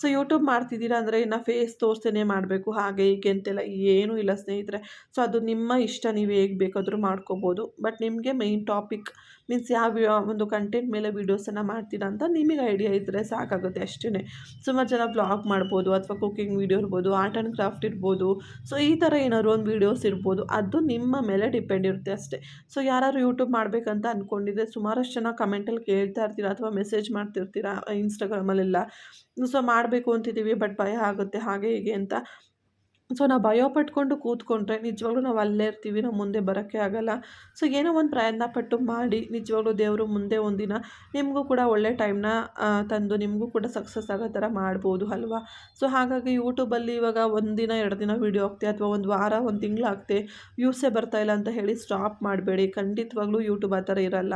ಸೊ ಯೂಟ್ಯೂಬ್ ಮಾಡ್ತಿದ್ದೀರಾ ಅಂದರೆ ಇನ್ನು ಫೇಸ್ ತೋರಿಸ್ತೇನೆ ಮಾಡಬೇಕು, ಹಾಗೆ ಹೀಗೆ ಅಂತೆಲ್ಲ ಏನೂ ಇಲ್ಲ ಸ್ನೇಹಿತರೆ. ಸೊ ಅದು ನಿಮ್ಮ ಇಷ್ಟ, ನೀವು ಹೇಗೆ ಬೇಕಾದರೂ ಮಾಡ್ಕೋಬೋದು. ಬಟ್ ನಿಮಗೆ ಮೇಯ್ನ್ ಟಾಪಿಕ್ ಮೀನ್ಸ್ ಯಾವ ಒಂದು ಕಂಟೆಂಟ್ ಮೇಲೆ ವೀಡಿಯೋಸನ್ನು ಮಾಡ್ತೀರಾ ಅಂತ ನಿಮಗೆ ಐಡಿಯಾ ಇದ್ದರೆ ಸಾಕಾಗುತ್ತೆ ಅಷ್ಟೇ ಸುಮಾರು ಜನ ಬ್ಲಾಗ್ ಮಾಡ್ಬೋದು ಅಥವಾ ಕುಕ್ಕಿಂಗ್ ವೀಡಿಯೋ ಇರ್ಬೋದು ಆರ್ಟ್ ಆ್ಯಂಡ್ ಕ್ರಾಫ್ಟ್ ಇರ್ಬೋದು. ಸೊ ಈ ಥರ ಏನಾದ್ರು ಒಂದು ವೀಡಿಯೋಸ್ ಇರ್ಬೋದು, ಅದು ನಿಮ್ಮ ಮೇಲೆ ಡಿಪೆಂಡ್ ಇರುತ್ತೆ ಅಷ್ಟೇ. ಸೊ ಯಾರು ಯೂಟ್ಯೂಬ್ ಮಾಡಬೇಕಂತ ಅಂದ್ಕೊಂಡಿದ್ದೆ ಸುಮಾರಷ್ಟು ಜನ ಕಮೆಂಟಲ್ಲಿ ಕೇಳ್ತಾ ಇರ್ತೀರಾ ಅಥವಾ ಮೆಸೇಜ್ ಮಾಡ್ತಿರ್ತೀರಾ ಇನ್ಸ್ಟಾಗ್ರಾಮಲ್ಲೆಲ್ಲ ಸೊ ಮಾಡಬೇಕು ಅಂತಿದ್ದೀವಿ ಬಟ್ ಭಯ ಆಗುತ್ತೆ, ಹಾಗೆ ಹೀಗೆ ಅಂತ. ಸೊ ನಾವು ಭಯ ಪಟ್ಕೊಂಡು ಕೂತ್ಕೊಂಡ್ರೆ ನಿಜವಾಗ್ಲೂ ನಾವು ಅಲ್ಲೇ ಇರ್ತೀವಿ, ನಾವು ಮುಂದೆ ಬರೋಕ್ಕೆ ಆಗಲ್ಲ. ಸೊ ಏನೋ ಒಂದು ಪ್ರಯತ್ನ ಪಟ್ಟು ಮಾಡಿ, ನಿಜವಾಗ್ಲೂ ದೇವರು ಮುಂದೆ ಒಂದಿನ ನಿಮಗೂ ಕೂಡ ಒಳ್ಳೆ ಟೈಮ್ನ ತಂದು ನಿಮಗೂ ಕೂಡ ಸಕ್ಸಸ್ ಆಗೋ ಥರ ಮಾಡ್ಬೋದು ಅಲ್ವಾ? ಸೊ ಹಾಗಾಗಿ ಯೂಟ್ಯೂಬಲ್ಲಿ ಇವಾಗ ಒಂದು ದಿನ, ಎರಡು ದಿನ ವೀಡಿಯೋ ಆಗ್ತೆ ಅಥವಾ ಒಂದು ವಾರ, ಒಂದು ತಿಂಗಳು ಆಗ್ತೆ ವ್ಯೂಸೇ ಇಲ್ಲ ಅಂತ ಹೇಳಿ ಸ್ಟಾಪ್ ಮಾಡಬೇಡಿ. ಖಂಡಿತವಾಗ್ಲೂ ಯೂಟ್ಯೂಬ್ ಆ ಥರ ಇರಲ್ಲ.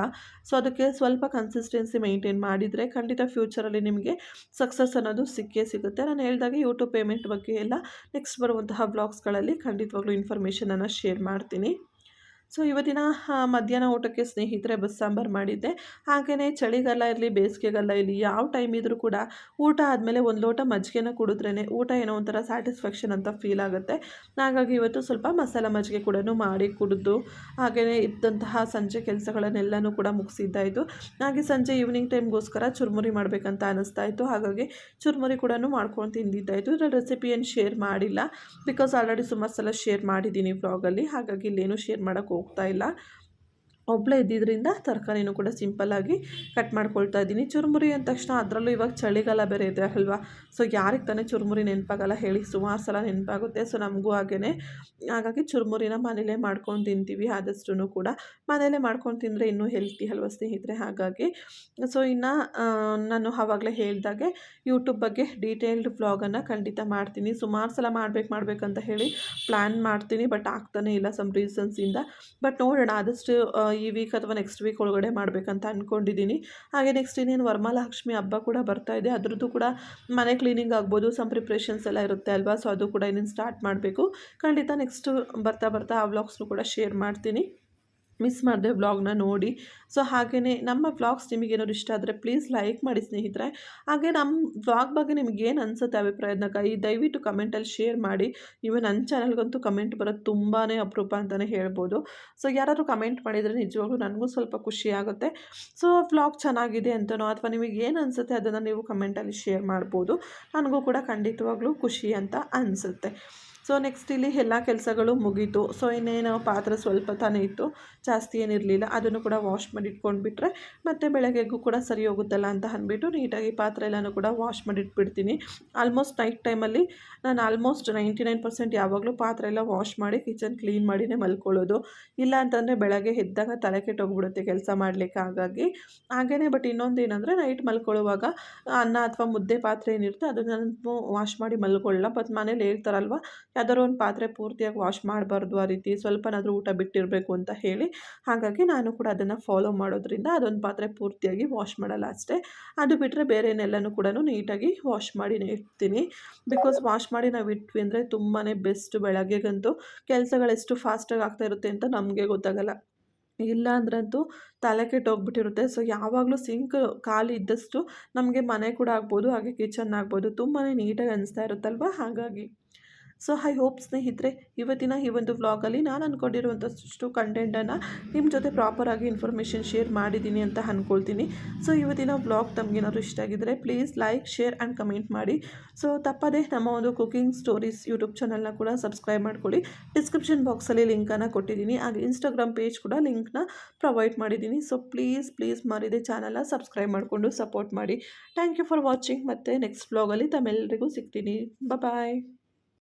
ಸೊ ಅದಕ್ಕೆ ಸ್ವಲ್ಪ ಕನ್ಸಿಸ್ಟೆನ್ಸಿ ಮೇಂಟೈನ್ ಮಾಡಿದರೆ ಖಂಡಿತ ಫ್ಯೂಚರಲ್ಲಿ ನಿಮಗೆ ಸಕ್ಸಸ್ ಅನ್ನೋದು ಸಿಕ್ಕೇ ಸಿಗುತ್ತೆ. ನಾನು ಹೇಳಿದಾಗೆ ಯೂಟ್ಯೂಬ್ ಪೇಮೆಂಟ್ ಬಗ್ಗೆ ಎಲ್ಲ ನೆಕ್ಸ್ಟ್ ಬರುವಂತಹ ಬ್ಲಾಗ್ಸ್ಗಳಲ್ಲಿ ಖಂಡಿತವಾಗ್ಲೂ ಇನ್ಫಾರ್ಮೇಷನನ್ನು ಶೇರ್ ಮಾಡ್ತೀನಿ. ಸೊ, ಇವತ್ತಿನ ಮಧ್ಯಾಹ್ನ ಊಟಕ್ಕೆ ಸ್ನೇಹಿತರೆ ಬಸ್ ಸಾಂಬಾರು ಮಾಡಿದ್ದೆ. ಹಾಗೆಯೇ ಚಳಿಗಾಲ ಇರಲಿ, ಬೇಸಿಗೆಗಾಲ ಇರಲಿ, ಯಾವ ಟೈಮ್ ಇದ್ದರೂ ಕೂಡ ಊಟ ಆದಮೇಲೆ ಒಂದು ಲೋಟ ಮಜ್ಜಿಗೆನ ಕುಡಿದ್ರೇ ಊಟ ಏನೋ ಒಂಥರ ಸ್ಯಾಟಿಸ್ಫ್ಯಾಕ್ಷನ್ ಅಂತ ಫೀಲ್ ಆಗುತ್ತೆ. ಹಾಗಾಗಿ ಇವತ್ತು ಸ್ವಲ್ಪ ಮಸಾಲ ಮಜ್ಜಿಗೆ ಕೂಡ ಮಾಡಿ ಕುಡಿದು ಹಾಗೆಯೇ ಇದ್ದಂತಹ ಸಂಜೆ ಕೆಲಸಗಳನ್ನೆಲ್ಲನೂ ಕೂಡ ಮುಗಿಸಿದ್ದಾಯಿತು ಹಾಗೆ ಸಂಜೆ ಈವ್ನಿಂಗ್ ಟೈಮ್ಗೋಸ್ಕರ ಚುರುಮುರಿ ಮಾಡಬೇಕಂತ ಅನ್ನಿಸ್ತಾ ಇತ್ತು. ಹಾಗಾಗಿ ಚುರುಮುರಿ ಕೂಡ ಮಾಡ್ಕೊಂಡು ತಿಂದಿದ್ದಾಯಿತು ಇದರ ರೆಸಿಪಿ ಏನು ಶೇರ್ ಮಾಡಿಲ್ಲ ಬಿಕಾಸ್ ಆಲ್ರೆಡಿ ಸುಮಾರು ಸಲ ಶೇರ್ ಮಾಡಿದ್ದೀನಿ ಬ್ಲಾಗಲ್ಲಿ ಹಾಗಾಗಿ ಇಲ್ಲೇನು ಶೇರ್ ಮಾಡೋಕ್ಕೆ ಹೋಗ್ತಾ ಇಲ್ಲ. ಒಬ್ಬಳೇ ಇದ್ದಿದ್ದರಿಂದ ತರಕಾರಿನೂ ಕೂಡ ಸಿಂಪಲ್ಲಾಗಿ ಕಟ್ ಮಾಡ್ಕೊಳ್ತಾ ಇದ್ದೀನಿ. ಚುರುಮುರಿ ಅಂದ ತಕ್ಷಣ ಅದರಲ್ಲೂ ಇವಾಗ ಚಳಿಗಾಲ ಬೇರೆ ಇದೆ ಅಲ್ವಾ? ಸೊ ಯಾರಿಗೆ ತಾನೇ ಚುರುಮುರಿ ನೆನಪಾಗಲ್ಲ ಹೇಳಿ ಸುಮಾರು ಸಲ ನೆನಪಾಗುತ್ತೆ. ಸೊ ನಮಗೂ ಹಾಗೇ ಹಾಗಾಗಿ ಚುರುಮುರಿನ ಮನೇಲೇ ಮಾಡ್ಕೊಂಡು ತಿಂತೀವಿ ಆದಷ್ಟು ಕೂಡ. ಮನೇಲೇ ಮಾಡ್ಕೊಂಡು ತಿಂದರೆ ಇನ್ನೂ ಹೆಲ್ತಿ ಅಲ್ವಾ ಸ್ನೇಹಿತರೆ? ಹಾಗಾಗಿ. ಸೊ ಇನ್ನು ನಾನು ಆವಾಗಲೇ ಹೇಳಿದಾಗೆ ಯೂಟ್ಯೂಬ್ ಬಗ್ಗೆ ಡೀಟೇಲ್ಡ್ ವ್ಲಾಗನ್ನು ಖಂಡಿತ ಮಾಡ್ತೀನಿ. ಸುಮಾರು ಸಲ ಮಾಡ್ಬೇಕು ಮಾಡ್ಬೇಕಂತ ಹೇಳಿ ಪ್ಲ್ಯಾನ್ ಮಾಡ್ತೀನಿ, ಬಟ್ ಆಗ್ತಾನೇ ಇಲ್ಲ ಸಮ್ ರೀಸನ್ಸಿಂದ. ಬಟ್ ನೋಡೋಣ ಆದಷ್ಟು ಈ ವೀಕ್ ಅಥವಾ ನೆಕ್ಸ್ಟ್ ವೀಕ್ ಒಳಗಡೆ ಮಾಡಬೇಕಂತ ಅಂದ್ಕೊಂಡಿದ್ದೀನಿ ಹಾಗೆ ನೆಕ್ಸ್ಟ್ ಇನ್ನೇನು ವರಮಹಾಲಕ್ಷ್ಮಿ ಹಬ್ಬ ಕೂಡ ಬರ್ತಾ ಇದೆ. ಅದರದ್ದು ಕೂಡ ಮನೆ ಕ್ಲೀನಿಂಗ್ ಆಗ್ಬೋದು ಸಮ್ ಪ್ರಿಪ್ರೇಷನ್ಸ್ ಎಲ್ಲ ಇರುತ್ತೆ ಅಲ್ವಾ? ಸೊ ಅದು ಕೂಡ ಇನ್ನೇನು ಸ್ಟಾರ್ಟ್ ಮಾಡಬೇಕು. ಖಂಡಿತ ನೆಕ್ಸ್ಟ್ ಬರ್ತಾ ಬರ್ತಾ ಆ ವ್ಲಾಗ್ಸ್ನು ಕೂಡ ಶೇರ್ ಮಾಡ್ತೀನಿ. ಮಿಸ್ ಮಾಡಿದೆ ವ್ಲಾಗ್ನ ನೋಡಿ. ಸೊ ಹಾಗೆಯೇ ನಮ್ಮ ವ್ಲಾಗ್ಸ್ ನಿಮಗೇನಾದ್ರು ಇಷ್ಟ ಆದರೆ ಪ್ಲೀಸ್ ಲೈಕ್ ಮಾಡಿ ಸ್ನೇಹಿತರೆ. ಹಾಗೆ ನಮ್ಮ ವ್ಲಾಗ್ ಬಗ್ಗೆ ನಿಮ್ಗೆ ಏನು ಅನಿಸುತ್ತೆ ಅಭಿಪ್ರಾಯದ ಈ ದಯವಿಟ್ಟು ಕಮೆಂಟಲ್ಲಿ ಶೇರ್ ಮಾಡಿ. ಇವನ್ ನನ್ನ ಚಾನಲ್ಗಂತೂ ಕಮೆಂಟ್ ಬರೋದು ತುಂಬಾ ಅಪರೂಪ ಅಂತಲೇ ಹೇಳ್ಬೋದು. ಸೊ, ಯಾರಾದರೂ ಕಮೆಂಟ್ ಮಾಡಿದರೆ ನಿಜವಾಗ್ಲೂ ನನಗೂ ಸ್ವಲ್ಪ ಖುಷಿ ಆಗುತ್ತೆ. ಸೊ, ವ್ಲಾಗ್ ಚೆನ್ನಾಗಿದೆ ಅಂತನೋ ಅಥವಾ ನಿಮಗೆ ಏನು ಅನಿಸುತ್ತೆ ಅದನ್ನು ನೀವು ಕಮೆಂಟಲ್ಲಿ ಶೇರ್ ಮಾಡ್ಬೋದು. ನನಗೂ ಕೂಡ ಖಂಡಿತವಾಗ್ಲೂ ಖುಷಿ ಅಂತ ಅನಿಸುತ್ತೆ. ಸೊ ನೆಕ್ಸ್ಟ್ ಇಲ್ಲಿ ಎಲ್ಲ ಕೆಲಸಗಳು ಮುಗೀತು. ಸೊ ಇನ್ನೇನು ಪಾತ್ರೆ ಸ್ವಲ್ಪ ತಾನೇ ಇತ್ತು. ಜಾಸ್ತಿ ಏನಿರಲಿಲ್ಲ. ಅದನ್ನು ಕೂಡ ವಾಶ್ ಮಾಡಿ ಇಟ್ಕೊಂಡ್ಬಿಟ್ರೆ ಮತ್ತು ಬೆಳಗ್ಗೆಗೂ ಕೂಡ ಸರಿ ಹೋಗುತ್ತಲ್ಲ ಅಂತ ಅಂದ್ಬಿಟ್ಟು ನೀಟಾಗಿ ಪಾತ್ರೆ ಎಲ್ಲನೂ ಕೂಡ ವಾಶ್ ಮಾಡಿ ಇಟ್ಬಿಡ್ತೀನಿ ಆಲ್ಮೋಸ್ಟ್ ನೈಟ್ ಟೈಮಲ್ಲಿ ನಾನು ಆಲ್ಮೋಸ್ಟ್ ನೈಂಟಿ ನೈನ್ ಪರ್ಸೆಂಟ್ ಯಾವಾಗಲೂ ಪಾತ್ರೆ ಎಲ್ಲ ವಾಶ್ ಮಾಡಿ ಕಿಚನ್ ಕ್ಲೀನ್ ಮಾಡಿನೇ ಮಲ್ಕೊಳ್ಳೋದು. ಇಲ್ಲ ಅಂತಂದರೆ ಬೆಳಗ್ಗೆ ಎದ್ದಾಗ ತಲೆ ಕೆಟ್ಟೋಗ್ಬಿಡುತ್ತೆ ಕೆಲಸ ಮಾಡಲಿಕ್ಕೆ ಹಾಗಾಗಿ. ಹಾಗೇ ಬಟ್ ಇನ್ನೊಂದು ಏನಂದರೆ ನೈಟ್ ಮಲ್ಕೊಳ್ಳುವಾಗ ಅನ್ನ ಅಥವಾ ಮುದ್ದೆ ಪಾತ್ರೆ ಏನಿರುತ್ತೆ ಅದನ್ನು ನಾನು ವಾಶ್ ಮಾಡಿ ಮಲ್ಕೊಳ್ಳಲ್ಲ. ಬಟ್ ಮನೇಲಿ ಹೇಳ್ತಾರಲ್ವ ಯಾವ್ದಾದ್ರು ಒಂದು ಪಾತ್ರೆ ಪೂರ್ತಿಯಾಗಿ ವಾಶ್ ಮಾಡಬಾರ್ದು ಆ ರೀತಿ, ಸ್ವಲ್ಪನಾದರೂ ಊಟ ಬಿಟ್ಟಿರಬೇಕು ಅಂತ ಹೇಳಿ, ಹಾಗಾಗಿ ನಾನು ಕೂಡ ಅದನ್ನು ಫಾಲೋ ಮಾಡೋದ್ರಿಂದ ಅದೊಂದು ಪಾತ್ರೆ ಪೂರ್ತಿಯಾಗಿ ವಾಶ್ ಮಾಡಲ್ಲ ಅಷ್ಟೇ. ಅದು ಬಿಟ್ಟರೆ ಬೇರೆನೆಲ್ಲನೂ ಕೂಡ ನೀಟಾಗಿ ವಾಶ್ ಮಾಡಿ ಇಡ್ತೀನಿ. ಬಿಕಾಸ್ ವಾಶ್ ಮಾಡಿ ನಾವು ಇಟ್ವಿ ಅಂದರೆ ತುಂಬಾ ಬೆಸ್ಟ್ ಬೆಳಗ್ಗೆಗಂತೂ. ಕೆಲಸಗಳೆಷ್ಟು ಫಾಸ್ಟಾಗಿ ಆಗ್ತಾ ಇರುತ್ತೆ ಅಂತ ನಮಗೆ ಗೊತ್ತಾಗಲ್ಲ. ಇಲ್ಲ ಅಂದ್ರಂತೂ ತಲೆ ಕೆಟ್ಟೋಗ್ಬಿಟ್ಟಿರುತ್ತೆ ಸೊ ಯಾವಾಗಲೂ ಸಿಂಕ್ ಖಾಲಿ ಇದ್ದಷ್ಟು ನಮಗೆ ಮನೆ ಕೂಡ ಆಗ್ಬೋದು, ಹಾಗೆ ಕಿಚನ್ ಆಗ್ಬೋದು ತುಂಬಾ ನೀಟಾಗಿ ಅನಿಸ್ತಾ ಇರುತ್ತಲ್ವ? ಹಾಗಾಗಿ. ಸೊ ಐ ಹೋಪ್ ಸ್ನೇಹಿತರೆ, ಇವತ್ತಿನ ಈ ಒಂದು ವ್ಲಾಗಲ್ಲಿ ನಾನು ಅಂದ್ಕೊಂಡಿರುವಂಥಷ್ಟು ಕಂಟೆಂಟನ್ನು ನಿಮ್ಮ ಜೊತೆ ಪ್ರಾಪರಾಗಿ ಇನ್ಫಾರ್ಮೇಷನ್ ಶೇರ್ ಮಾಡಿದ್ದೀನಿ ಅಂತ ಅಂದ್ಕೊಳ್ತೀನಿ ಸೊ ಇವತ್ತಿನ ವ್ಲಾಗ್ ತಮಗೇನಾದ್ರು ಇಷ್ಟ ಆಗಿದ್ದರೆ please like share and comment ಮಾಡಿ. ಸೊ ತಪ್ಪದೇ ನಮ್ಮ ಒಂದು ಕುಕಿಂಗ್ ಸ್ಟೋರೀಸ್ ಯೂಟ್ಯೂಬ್ ಚಾನಲ್ನ ಕೂಡ ಸಬ್ಸ್ಕ್ರೈಬ್ ಮಾಡ್ಕೊಳ್ಳಿ. ಡಿಸ್ಕ್ರಿಪ್ಷನ್ ಬಾಕ್ಸಲ್ಲಿ ಲಿಂಕನ್ನು ಕೊಟ್ಟಿದ್ದೀನಿ ಹಾಗೆ ಇನ್ಸ್ಟಾಗ್ರಾಮ್ ಪೇಜ್ ಕೂಡ ಲಿಂಕ್ನ ಪ್ರೊವೈಡ್ ಮಾಡಿದ್ದೀನಿ ಸೊ ಪ್ಲೀಸ್ ಪ್ಲೀಸ್ ಮಾಡಿದೆ ಚಾನಲ್ನ ಸಬ್ಸ್ಕ್ರೈಬ್ ಮಾಡಿಕೊಂಡು ಸಪೋರ್ಟ್ ಮಾಡಿ. ಥ್ಯಾಂಕ್ ಯು ಫಾರ್ ವಾಚಿಂಗ್ ಮತ್ತು ನೆಕ್ಸ್ಟ್ ವ್ಲಾಗಲ್ಲಿ ತಮ್ಮೆಲ್ಲರಿಗೂ ಸಿಗ್ತೀನಿ. ಬಾಯ್